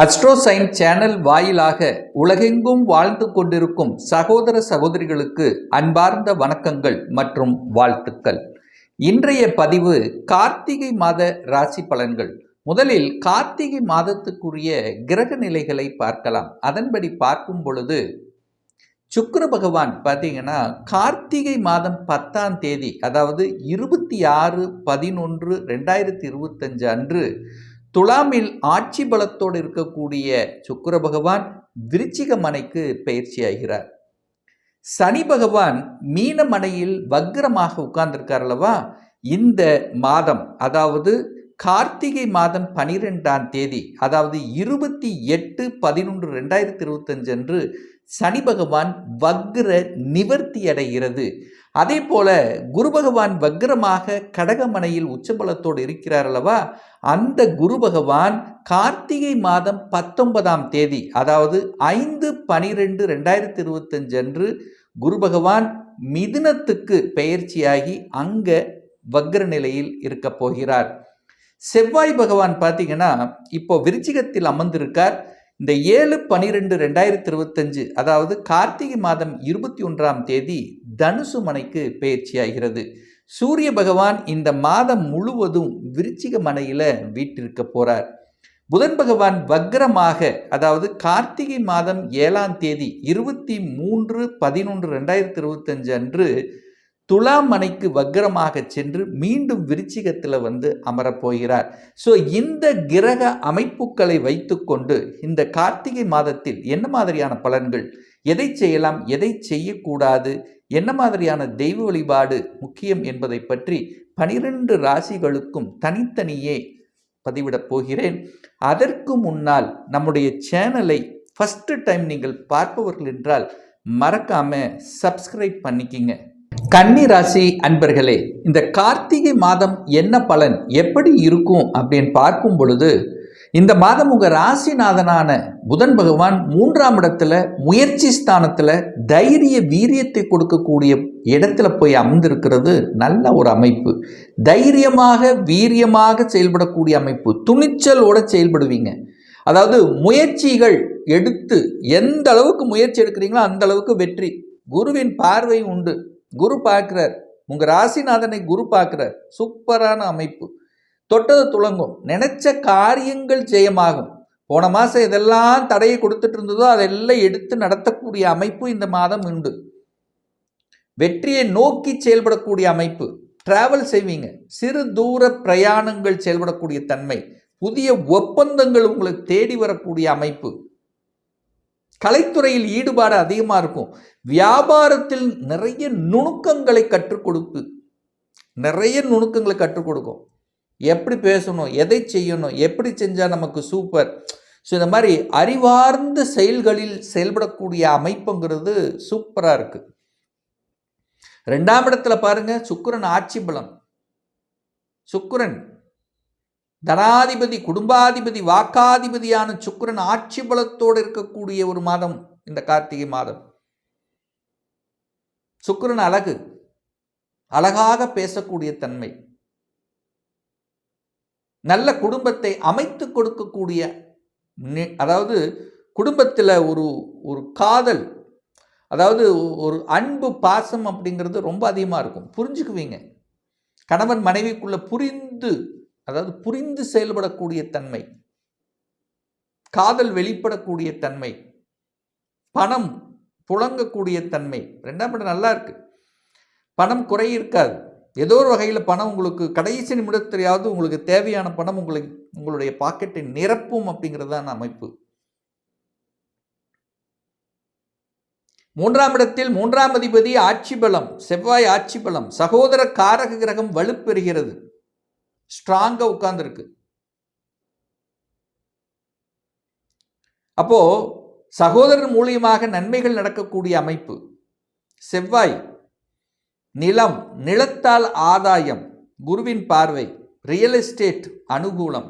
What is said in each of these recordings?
அஸ்ட்ரோசைன் channel வாயிலாக உலகெங்கும் வாழ்ந்து கொண்டிருக்கும் சகோதர சகோதரிகளுக்கு அன்பார்ந்த வணக்கங்கள் மற்றும் வாழ்த்துக்கள். இன்றைய பதிவு கார்த்திகை மாத ராசி பலன்கள். முதலில் கார்த்திகை மாதத்துக்குரிய கிரக நிலைகளை பார்க்கலாம். அதன்படி பார்க்கும் பொழுது சுக்கர பகவான் பார்த்தீங்கன்னா கார்த்திகை மாதம் பத்தாம் தேதி அதாவது இருபத்தி ஆறு பதினொன்று ரெண்டாயிரத்தி இருபத்தஞ்சு அன்று துலாமில் ஆட்சி பலத்தோடு இருக்கக்கூடிய சுக்கர பகவான் விருச்சிக மனைக்கு பயிற்சியாகிறார் சனி பகவான் மீன மனையில் வக்ரமாக உட்கார்ந்திருக்கார் அல்லவா? இந்த மாதம் அதாவது கார்த்திகை மாதம் பனிரெண்டாம் தேதி அதாவது இருபத்தி எட்டு பதினொன்று ரெண்டாயிரத்தி இருபத்தஞ்சு அன்று சனி பகவான் வக்ர நிவர்த்தி அடைகிறது. அதே போல குரு பகவான் வக்ரமாக கடகமனையில் உச்சபலத்தோடு இருக்கிறார் அல்லவா? அந்த குரு பகவான் கார்த்திகை மாதம் பத்தொன்பதாம் தேதி அதாவது ஐந்து பனிரெண்டு ரெண்டாயிரத்தி இருபத்தஞ்சு அன்று குரு பகவான் மிதுனத்துக்கு பெயர்ச்சியாகி அங்க வக்ர நிலையில் இருக்க போகிறார். செவ்வாய் பகவான் பார்த்தீங்கன்னா இப்போ விருச்சிகத்தில் அமர்ந்திருக்கார். இந்த ஏழு பனிரெண்டு ரெண்டாயிரத்தி இருபத்தஞ்சு அதாவது கார்த்திகை மாதம் இருபத்தி ஒன்றாம் தேதி தனுசு மனைக்கு பயிற்சியாகிறது. சூரிய பகவான் இந்த மாதம் முழுவதும் விருச்சிக மனையில் வீட்டிருக்க போகிறார் புதன் பகவான் வக்ரமாக அதாவது கார்த்திகை மாதம் ஏழாம் தேதி இருபத்தி மூன்று பதினொன்று ரெண்டாயிரத்தி இருபத்தஞ்சு அன்று துலாம் மனைக்கு வக்ரமாக சென்று மீண்டும் விருச்சிகத்தில் வந்து அமரப்போகிறார். ஸோ இந்த கிரக அமைப்புகளை வைத்துக்கொண்டு இந்த கார்த்திகை மாதத்தில் என்ன மாதிரியான பலன்கள்? எதை செய்யலாம்? எதை செய்யக்கூடாது? என்ன மாதிரியான தெய்வ வழிபாடு முக்கியம் என்பதை பற்றி பனிரெண்டு ராசிகளுக்கும் தனித்தனியே பதிவிடப் போகிறேன். அதற்கு முன்னால் நம்முடைய சேனலை ஃபஸ்ட்டு டைம் நீங்கள் பார்ப்பவர்கள் என்றால் மறக்காமல் சப்ஸ்கிரைப் பண்ணிக்கிங்க. கன்னி ராசி அன்பர்களே இந்த கார்த்திகை மாதம் என்ன பலன் எப்படி இருக்கும் அப்படின்னு பார்க்கும் பொழுது இந்த மாதம் உங்கள் ராசிநாதனான புதன் பகவான் மூன்றாம் இடத்துல முயற்சி ஸ்தானத்தில் தைரிய வீரியத்தை கொடுக்கக்கூடிய இடத்துல போய் அமர்ந்திருக்கிறது நல்ல ஒரு அமைப்பு. தைரியமாக வீரியமாக செயல்படக்கூடிய அமைப்பு. துணிச்சலோட செயல்படுவீங்க. அதாவது முயற்சிகள் எடுத்து எந்த அளவுக்கு முயற்சி எடுக்கிறீங்களோ அந்த அளவுக்கு வெற்றி. குருவின் பார்வை உண்டு. குரு பார்க்குறார். உங்கள் ராசிநாதனை குரு பார்க்குறார். சூப்பரான அமைப்பு. தொட்டது துளங்கும். நினைச்ச காரியங்கள் ஜெயமாகும். போன மாதம் இதெல்லாம் தடையை கொடுத்துட்டு இருந்ததோ அதெல்லாம் எடுத்து நடத்தக்கூடிய அமைப்பு இந்த மாதம் உண்டு. வெற்றியை நோக்கி செயல்படக்கூடிய அமைப்பு. டிராவல் செய்வீங்க. சிறு தூர பிரயாணங்கள் செயல்படக்கூடிய தன்மை. புதிய ஒப்பந்தங்கள் உங்களுக்கு தேடி வரக்கூடிய அமைப்பு. கலைத்துறையில் ஈடுபாடு அதிகமாக இருக்கும். வியாபாரத்தில் நிறைய நுணுக்கங்களை கற்றுக் கொடுப்பு நிறைய நுணுக்கங்களை கற்றுக் கொடுக்கும். எப்படி பேசணும் எதை செய்யணும் எப்படி செஞ்சால் நமக்கு சூப்பர் ஸோ இந்த மாதிரி அறிவார்ந்த செயல்களில் செயல்படக்கூடிய அமைப்புங்கிறது சூப்பராக இருக்குது ரெண்டாம் இடத்துல பாருங்கள் சுக்கரன் ஆட்சி பலம். சுக்கரன் தனாதிபதி குடும்பாதிபதி வாக்காதிபதியான சுக்கரன் ஆட்சி பலத்தோடு இருக்கக்கூடிய ஒரு மாதம் இந்த கார்த்திகை மாதம். சுக்கரன் அழகு அழகாக பேசக்கூடிய தன்மை. நல்ல குடும்பத்தை அமைத்து கொடுக்கக்கூடிய அதாவது குடும்பத்தில் ஒரு ஒரு காதல் அதாவது ஒரு அன்பு பாசம் அப்படிங்கிறது ரொம்ப அதிகமாக இருக்கும். புரிஞ்சுக்குவீங்க. கணவன் மனைவிக்குள்ளே புரிந்து அதாவது புரிந்து செயல்படக்கூடிய தன்மை காதல் வெளிப்படக்கூடிய தன்மை பணம் புழங்கக்கூடிய தன்மை ரெண்டாம் இடம் நல்லா இருக்கு. பணம் குறை இருக்காது. ஏதோ ஒரு வகையில் பணம் உங்களுக்கு கடைசி நிமிடத்திலேயாவது உங்களுக்கு தேவையான பணம் உங்களுக்கு உங்களுடைய பாக்கெட்டை நிரப்பும் அப்படிங்கிறதான அமைப்பு. மூன்றாம் இடத்தில் மூன்றாம் அதிபதி ஆட்சி பலம் செவ்வாய் ஆட்சி பலம் சகோதர காரக கிரகம் வலுப்பெறுகிறது. ஸ்ட்ராங்காக உட்கார்ந்துருக்கு. அப்போ சகோதரர் மூலியமாக நன்மைகள் நடக்கக்கூடிய அமைப்பு செவ்வாய் நிலம் நிலத்தால் ஆதாயம் குருவின் பார்வை ரியல் எஸ்டேட் அனுகூலம்.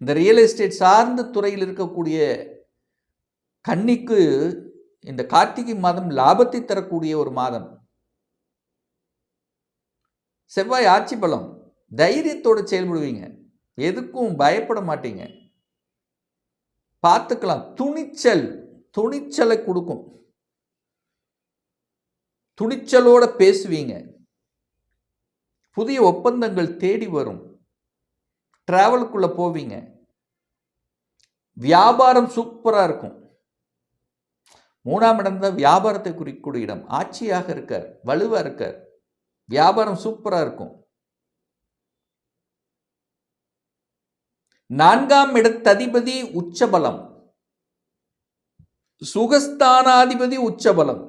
இந்த ரியல் எஸ்டேட் சார்ந்த துறையில் இருக்கக்கூடிய கன்னிக்கு இந்த கார்த்திகை மாதம் லாபத்தை தரக்கூடிய ஒரு மாதம். செவ்வாய் ஆட்சி பலம். தைரியத்தோடு செயல்படுவீங்க. எதுக்கும் பயப்பட மாட்டீங்க. பார்த்துக்கலாம். துணிச்சல் துணிச்சலை கொடுக்கும். துணிச்சலோட பேசுவீங்க. புதிய ஒப்பந்தங்கள் தேடி வரும். ட்ராவலுக்குள்ளே போவீங்க. வியாபாரம் சூப்பராக இருக்கும். மூணாம் இடம் தான் வியாபாரத்தை குறிக்கக்கூடிய இடம். ஆட்சியாக இருக்கார் வலுவாக இருக்கார். வியாபாரம் சூப்பராக இருக்கும். நான்காம் இடத்ததிபதி உச்சபலம். சுகஸ்தானாதிபதி உச்சபலம்.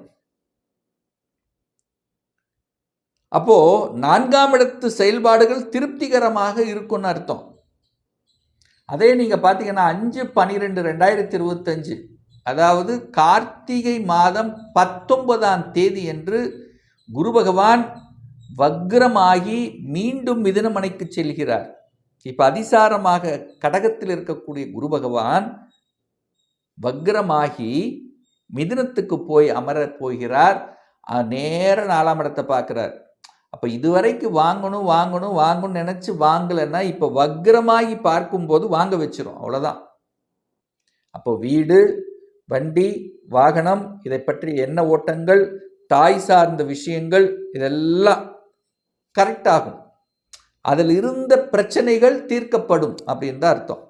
அப்போ நான்காம் இடத்து செயல்பாடுகள் திருப்திகரமாக இருக்கும்னு அர்த்தம். அதே நீங்க பார்த்தீங்கன்னா அஞ்சு பன்னிரெண்டு ரெண்டாயிரத்தி இருபத்தஞ்சு அதாவது கார்த்திகை மாதம் பத்தொன்பதாம் தேதி என்று குரு பகவான் வக்ரமாகி மீண்டும் மிதனமனைக்கு செல்கிறார். இப்போ அதிசாரமாக கடகத்தில் இருக்கக்கூடிய குரு பகவான் வக்ரமாகி மிதுனத்துக்கு போய் அமர போகிறார். நேர நாலாம் இடத்தை பார்க்குறார். அப்போ இதுவரைக்கும் வாங்கணும் வாங்கணும் வாங்கணும்னு நினச்சி வாங்கலைன்னா இப்போ வக்ரமாகி பார்க்கும்போது வாங்க வச்சிரும். அவ்வளோதான் அப்போ வீடு வண்டி வாகனம் இதை பற்றி என்ன ஓட்டங்கள் தாய் சார்ந்த விஷயங்கள் இதெல்லாம் கரெக்டாகும் அதில் இருந்த பிரச்சனைகள் தீர்க்கப்படும் அப்படின்னு தான் அர்த்தம்.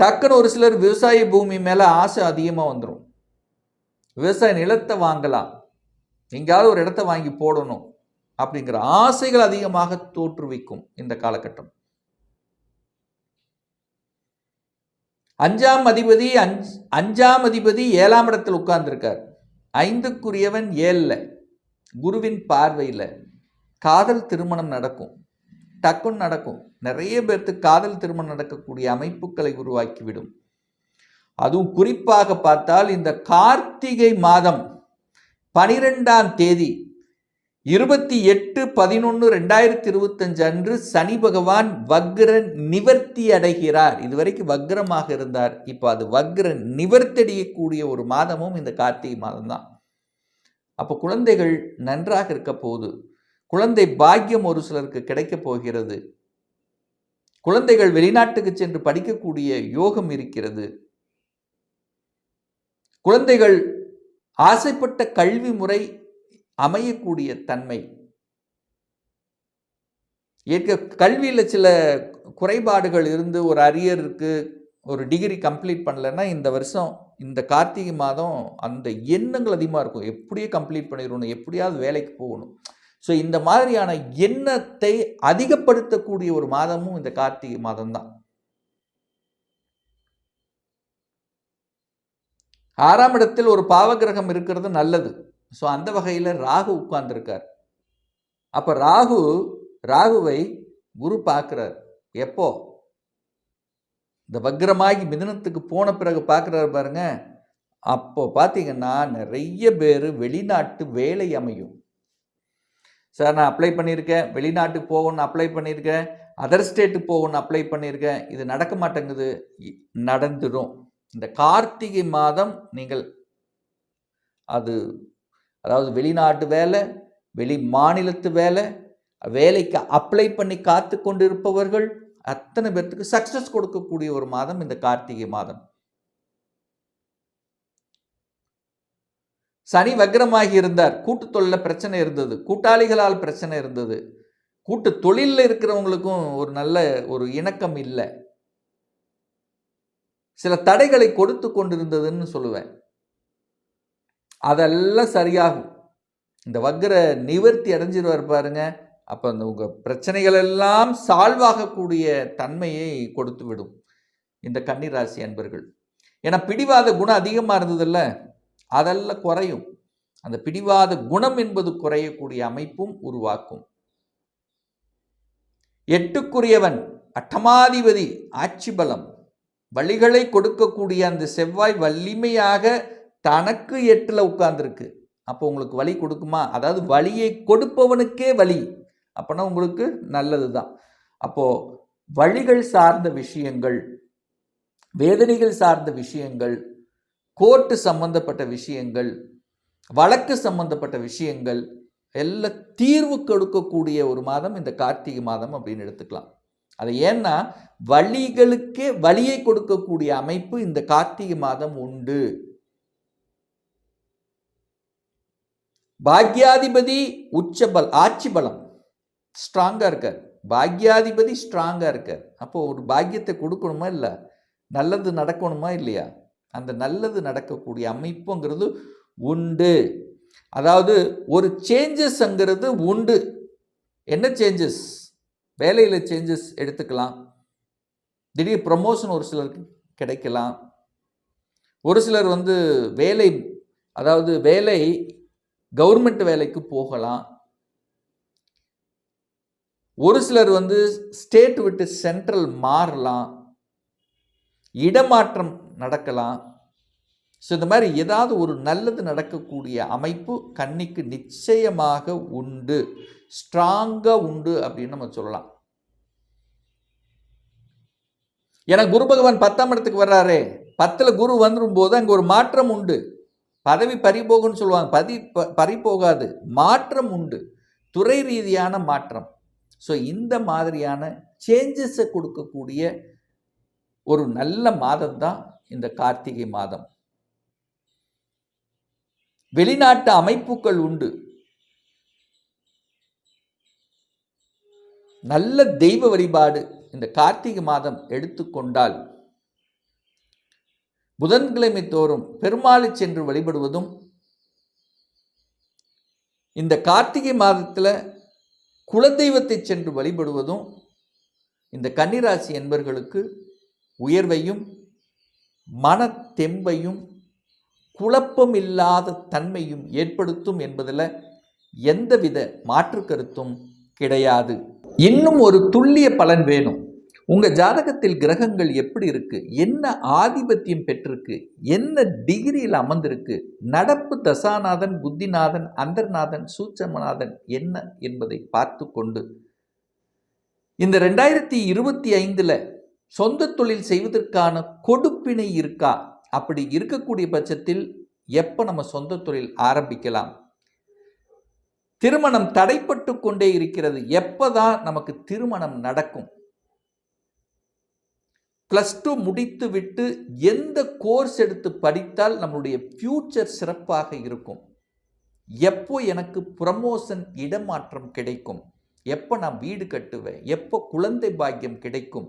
டக்குன்னு ஒரு சிலர் விவசாய பூமி மேலே ஆசை அதிகமாக வந்துடும் விவசாய நிலத்தை வாங்கலாம். எங்கேயாவது ஒரு இடத்த வாங்கி போடணும் அப்படிங்கிற ஆசைகள் அதிகமாக தோற்றுவிக்கும் இந்த காலகட்டம். அஞ்சாம் அதிபதி அஞ்ச் அஞ்சாம் அதிபதி ஏழாம் இடத்தில் உட்கார்ந்துருக்கார். ஐந்துக்குரியவன் ஏழில் குருவின் பார்வையில். காதல் திருமணம் நடக்கும். டக்குன்னு நடக்கும். நிறைய பேர்த்துக்கு காதல் திருமணம் நடக்கக்கூடிய அமைப்புகளை உருவாக்கிவிடும். அதுவும் குறிப்பாக பார்த்தால் இந்த கார்த்திகை மாதம் பனிரெண்டாம் தேதி இருபத்தி எட்டு பதினொன்று ரெண்டாயிரத்தி இருபத்தஞ்சு அன்று சனி பகவான் வக்ர நிவர்த்தி அடைகிறார். இதுவரைக்கும் வக்ரமாக இருந்தார். இப்போ அது வக்ர நிவர்த்தி அடையக்கூடிய ஒரு மாதமும் இந்த கார்த்திகை மாதம் தான் அப்போ குழந்தைகள் நன்றாக இருக்க போகுது. குழந்தை பாக்கியம் ஒரு சிலருக்கு கிடைக்கப் போகிறது. குழந்தைகள் வெளிநாட்டுக்கு சென்று படிக்கக்கூடிய யோகம் இருக்கிறது. குழந்தைகள் ஆசைப்பட்ட கல்வி முறை அமையக்கூடிய தன்மை. ஏற்க கல்வியில் சில குறைபாடுகள் இருந்து ஒரு அரியர் இருக்குது ஒரு டிகிரி கம்ப்ளீட் பண்ணலைன்னா இந்த வருஷம் இந்த கார்த்திகை மாதம் அந்த எண்ணங்கள் அதிகமாக இருக்கும். எப்படியே கம்ப்ளீட் பண்ணிடணும் எப்படியாவது வேலைக்கு போகணும். ஸோ இந்த மாதிரியான எண்ணத்தை அதிகப்படுத்தக்கூடிய ஒரு மாதமும் இந்த கார்த்திகை மாதம் தான் ஆறாம் இடத்தில் ஒரு பாவகிரகம் இருக்கிறது நல்லது. ஸோ அந்த வகையில் ராகு உட்கார்ந்துருக்கார். அப்போ ராகு ராகுவை குரு பார்க்குறார். எப்போ? இந்த வக்ரமாகி மிதனத்துக்கு போன பிறகு பார்க்குறாரு பாருங்க. அப்போ பார்த்தீங்கன்னா நிறைய பேர் வெளிநாட்டு வேலை அமையும். சார் நான் அப்ளை பண்ணியிருக்கேன். வெளிநாட்டுக்கு போகணும்னு அப்ளை பண்ணியிருக்கேன். அதர் ஸ்டேட்டுக்கு போகணும்னு அப்ளை பண்ணியிருக்கேன். இது நடக்க மாட்டேங்குது. நடந்துடும் இந்த கார்த்திகை மாதம் நீங்கள் அது அதாவது வெளிநாட்டு வேலை வெளி மாநிலத்து வேலை வேலைக்கு அப்ளை பண்ணி காத்து கொண்டிருப்பவர்கள் அத்தனை பேர்த்துக்கு சக்சஸ் கொடுக்கக்கூடிய ஒரு மாதம் இந்த கார்த்திகை மாதம். சனி வக்ரமாகி இருந்தார். கூட்டு தொழில பிரச்சனை இருந்தது. கூட்டாளிகளால் பிரச்சனை இருந்தது. கூட்டு தொழிலில் இருக்கிறவங்களுக்கும் ஒரு நல்ல ஒரு இணக்கம் இல்லை. சில தடைகளை கொடுத்து கொண்டிருந்ததுன்னு சொல்லுவேன். அதெல்லாம் சரியாகும். இந்த வக்ர நிவர்த்தி அடைஞ்சிருவார் பாருங்க. அப்போ அந்த உங்கள் பிரச்சனைகள் எல்லாம் சால்வ் ஆகக்கூடிய தன்மையை கொடுத்து விடும் இந்த கன்னிராசி அன்பர்கள். ஏன்னா பிடிவாத குணம் அதிகமாக இருந்ததில்ல. அதெல்லாம் குறையும். அந்த பிடிவாத குணம் என்பது குறையக்கூடிய அமைப்பும் உருவாக்கும். எட்டுக்குரியவன் அட்டமாதிபதி ஆட்சி பலம் வழிகளை கொடுக்கக்கூடிய அந்த செவ்வாய் வலிமையாக தனக்கு எட்டில் உட்கார்ந்துருக்கு. அப்போ உங்களுக்கு வழி கொடுக்குமா? அதாவது வழியை கொடுப்பவனுக்கே வழி அப்போனா உங்களுக்கு நல்லது தான் அப்போ வழிகள் சார்ந்த விஷயங்கள் வேதனைகள் சார்ந்த விஷயங்கள் கோர்ட்டு சம்பந்தப்பட்ட விஷயங்கள் வழக்கு சம்பந்தப்பட்ட விஷயங்கள் எல்லாம் தீர்வு கொடுக்கக்கூடிய ஒரு மாதம் இந்த கார்த்திகை மாதம் அப்படின்னு எடுத்துக்கலாம். அது ஏன்னா வழிகளுக்கே வழியை கொடுக்கக்கூடிய அமைப்பு இந்த கார்த்திகை மாதம் உண்டு. பாக்யாதிபதி உச்சபல் ஆட்சி பலம் ஸ்ட்ராங்காக இருக்கார். பாக்யாதிபதி ஸ்ட்ராங்காக இருக்கார். அப்போ ஒரு பாக்கியத்தை கொடுக்கணுமா இல்லை? நல்லது நடக்கணுமா இல்லையா? அந்த நல்லது நடக்கக்கூடிய அமைப்புங்கிறது உண்டு. அதாவது ஒரு சேஞ்சஸ்ங்கிறது உண்டு. என்ன சேஞ்சஸ் வேலையில் சேஞ்சஸ் எடுத்துக்கலாம். திடீர் ப்ரமோஷன் ஒரு சிலருக்கு கிடைக்கலாம். ஒரு சிலர் வந்து வேலை அதாவது வேலை கவர்மெண்ட் வேலைக்கு போகலாம். ஒரு சிலர் வந்து ஸ்டேட் விட்டு சென்ட்ரல் மாறலாம். இடமாற்றம் நடக்கலாம். ஸோ இந்த மாதிரி ஏதாவது ஒரு நல்லது நடக்கக்கூடிய அமைப்பு கன்னிக்கு நிச்சயமாக உண்டு. ஸ்ட்ராங்காக உண்டு அப்படின்னு நம்ம சொல்லலாம். ஏன்னா குரு பகவான் பத்தாம் இடத்துக்கு வர்றாரே. பத்தில் குரு வந்துடும் போது அங்கே ஒரு மாற்றம் உண்டு. பதவி பறிபோகுன்னு சொல்லுவாங்க. பதி ப பறிபோகாது. மாற்றம் உண்டு. துறை ரீதியான மாற்றம். ஸோ இந்த மாதிரியான சேஞ்சஸை கொடுக்கக்கூடிய ஒரு நல்ல மாதம் தான் இந்த கார்த்திகை மாதம். வெளிநாட்டு அமைப்புகள் உண்டு. நல்ல தெய்வ வழிபாடு இந்த கார்த்திகை மாதம் எடுத்துக்கொண்டால் புதன்கிழமை தோறும் பெருமாளை சென்று வழிபடுவதும் இந்த கார்த்திகை மாதத்தில் குலதெய்வத்தை சென்று வழிபடுவதும் இந்த கன்னிராசி என்பர்களுக்கு உயர்வையும் மன தெம்பையும் குழப்பம் இல்லாத தன்மையும் ஏற்படுத்தும் என்பதில் எந்தவித மாற்று கருத்தும் கிடையாது. இன்னும் ஒரு துல்லிய பலன் வேணும். உங்கள் ஜாதகத்தில் கிரகங்கள் எப்படி இருக்குது என்ன ஆதிபத்தியம் பெற்றிருக்கு? என்ன டிகிரியில் அமர்ந்திருக்கு? நடப்பு தசாநாதன் புத்திநாதன் அந்தர்நாதன் சூட்சமநாதன் என்ன என்பதை பார்த்து கொண்டு இந்த ரெண்டாயிரத்தி இருபத்தி ஐந்தில் சொந்த தொழில் செய்வதற்கான கொடுப்பினை இருக்கா? அப்படி இருக்கக்கூடிய பட்சத்தில் எப்போ நம்ம சொந்த தொழில் ஆரம்பிக்கலாம்? திருமணம் தடைப்பட்டு கொண்டே இருக்கிறது. எப்போதான் நமக்கு திருமணம் நடக்கும்? ப்ளஸ் டூ முடித்து விட்டு எந்த கோர்ஸ் எடுத்து படித்தால் நம்மளுடைய ஃப்யூச்சர் சிறப்பாக இருக்கும்? எப்போ எனக்கு ப்ரமோஷன் இடமாற்றம் கிடைக்கும்? எப்போ நான் வீடு கட்டுவேன்? எப்போ குழந்தை பாக்கியம் கிடைக்கும்?